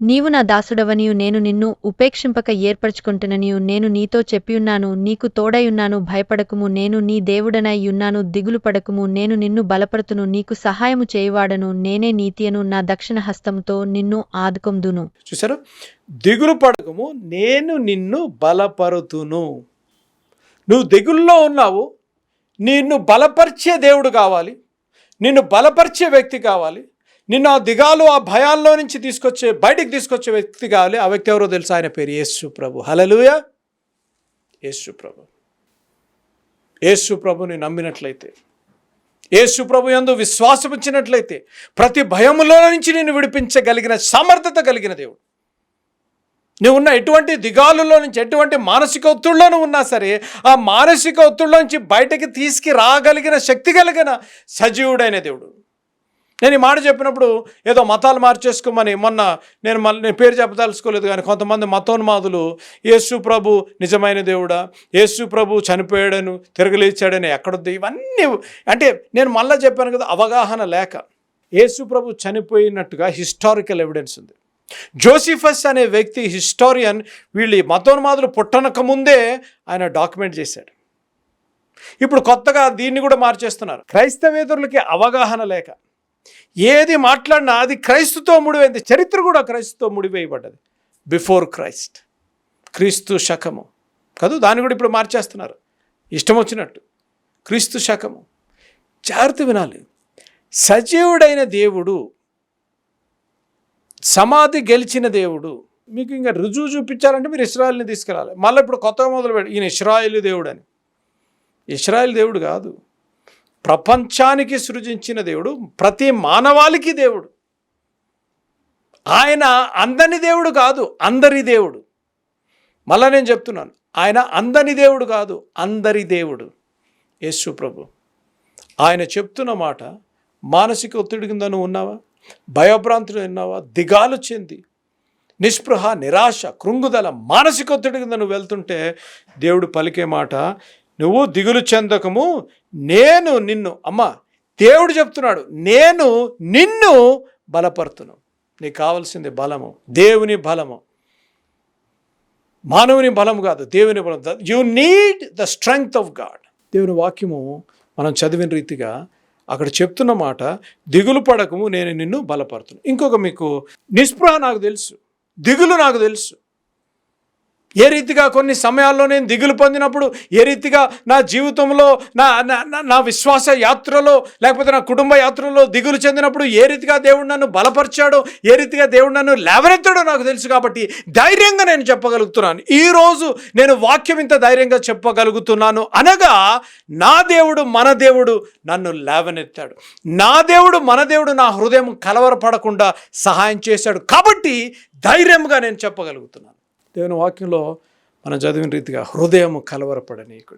నీవు నా దాసుడవనియు నేను నిన్ను ఉపేక్షింపక ఏర్పరచుకుంటుననియు నేను నీతో చెప్పియున్నాను నీకు తోడయున్నాను భయపడకుము నేను నీ దేవుడనైయున్నాను దిగులు పడకుము నేను నిన్ను బలపడుతును నీకు సహాయము చేయువాడను నేనే నీతియను నా దక్షిణ హస్తముతో నిన్ను ఆదుకొందును. చూసారు దిగులు పడకము నేను నిన్ను బలపరుతును. నువ్వు దిగుల్లో ఉన్నావు నిన్ను బలపరిచే దేవుడు కావాలి నిన్ను బలపరిచే వ్యక్తి కావాలి నిన్ను ఆ దిగాలు ఆ భయాల్లో నుంచి తీసుకొచ్చే బయటికి తీసుకొచ్చే వ్యక్తి కావాలి. ఆ వ్యక్తి ఎవరో తెలుసు? ఆయన పేరు యేసు ప్రభు. హలలుయ యేసు ప్రభు. యేసు ప్రభుని నమ్మినట్లయితే యేసు ప్రభు యందు విశ్వాసం ఇచ్చినట్లయితే ప్రతి భయములో నుంచి నేను విడిపించగలిగిన సమర్థత కలిగిన దేవుడు. నువ్వు ఉన్న ఎటువంటి దిగాలులో నుంచి ఎటువంటి మానసిక ఒత్తిడిలోనూ ఉన్నా సరే ఆ మానసిక ఒత్తిడిలో నుంచి బయటకి తీసుకురాగలిగిన శక్తి కలిగిన సజీవుడైన దేవుడు. నేను ఈ మాట చెప్పినప్పుడు ఏదో మతాలు మార్చేసుకోమని మొన్న నేను మళ్ళీ నేను పేరు చెప్పదలుచుకోలేదు కానీ కొంతమంది మతోన్మాదులు యేసు ప్రభు నిజమైన దేవుడా యేసు ప్రభు చనిపోయాడను తిరగలేచాడని ఎక్కడొద్దు ఇవన్నీ అంటే నేను మళ్ళీ చెప్పాను కదా అవగాహన లేక. యేసు ప్రభు చనిపోయినట్టుగా హిస్టారికల్ ఎవిడెన్స్ ఉంది. జోసిఫస్ అనే వ్యక్తి హిస్టారియన్ వీళ్ళు మతోన్మాదులు పుట్టనక ముందే ఆయన డాక్యుమెంట్ చేశాడు. ఇప్పుడు కొత్తగా దీన్ని కూడా మార్చేస్తున్నారు. క్రైస్తవేతరులకి అవగాహన లేక. ఏది మాట్లాడినా అది క్రైస్తుతో ముడివైంది చరిత్ర కూడా క్రైస్తుతో ముడివేయబడ్డది. బిఫోర్ క్రైస్ట్ క్రీస్తు శకము. కాదు దాన్ని కూడా ఇప్పుడు మార్చేస్తున్నారు. ఇష్టం వచ్చినట్టు. క్రీస్తు శకము. జాగ్రత్త వినాలి. సజీవుడైన దేవుడు సమాధి గెలిచిన దేవుడు మీకు ఇంకా రుజువు చూపించాలంటే మీరు ఇస్రాయల్ని తీసుకెళ్ళాలి మళ్ళీ ఇప్పుడు కొత్తగా మొదలు పెట్టి ఈయన ఇస్రాయేల్ దేవుడు అని. ఇస్రాయేల్ దేవుడు కాదు. ప్రపంచానికి సృజించిన దేవుడు ప్రతి మానవాళికి దేవుడు. ఆయన అందని దేవుడు కాదు అందరి దేవుడు. మళ్ళా నేను చెప్తున్నాను ఆయన అందని దేవుడు కాదు అందరి దేవుడు. యేసు ప్రభు ఆయన చెప్తున్న మాట మానసిక ఒత్తిడి కింద నువ్వు ఉన్నావా? భయభ్రాంతులు ఉన్నావా? దిగాలు చెంది నిస్పృహ నిరాశ కృంగుదల మానసిక ఒత్తిడి కింద నువ్వు వెళ్తుంటే దేవుడు పలికే మాట నువ్వు దిగులు చెందకము నేను నిన్ను అమ్మ దేవుడు చెప్తున్నాడు నేను నిన్ను బలపరుతును. నీకు కావాల్సింది బలము దేవుని బలము. మానవుని బలము కాదు దేవుని బలం. You need the strength of God. దేవుని వాక్యము మనం చదివిన రీతిగా అక్కడ చెప్తున్న మాట దిగులు పడకము నేను నిన్ను బలపరుతును. ఇంకొక మీకు నిస్పృహ నాకు తెలుసు దిగులు నాకు తెలుసు. ఏ రీతిగా కొన్ని సమయాల్లో నేను దిగులు పొందినప్పుడు ఏ రీతిగా నా జీవితంలో నా నా- నా- నా విశ్వాస యాత్రలో లేకపోతే నా కుటుంబ యాత్రలో దిగులు చెందినప్పుడు ఏ రీతిగా దేవుడు నన్ను బలపరిచాడో ఏ రీతిగా దేవుడు నన్ను లేవనెత్తాడో నాకు తెలుసు కాబట్టి ధైర్యంగా నేను చెప్పగలుగుతున్నాను. ఈరోజు నేను వాక్యం ఇంత ధైర్యంగా చెప్పగలుగుతున్నాను అనగా నా దేవుడు మన దేవుడు నన్ను లేవనెత్తాడు. నా దేవుడు మన దేవుడు నా హృదయం కలవరపడకుండా సహాయం చేశాడు కాబట్టి ధైర్యంగా నేను చెప్పగలుగుతున్నాను. దేవుని వాక్యంలో మనం చదివిన రీతిగా హృదయం కలవరపడనీయకుడు.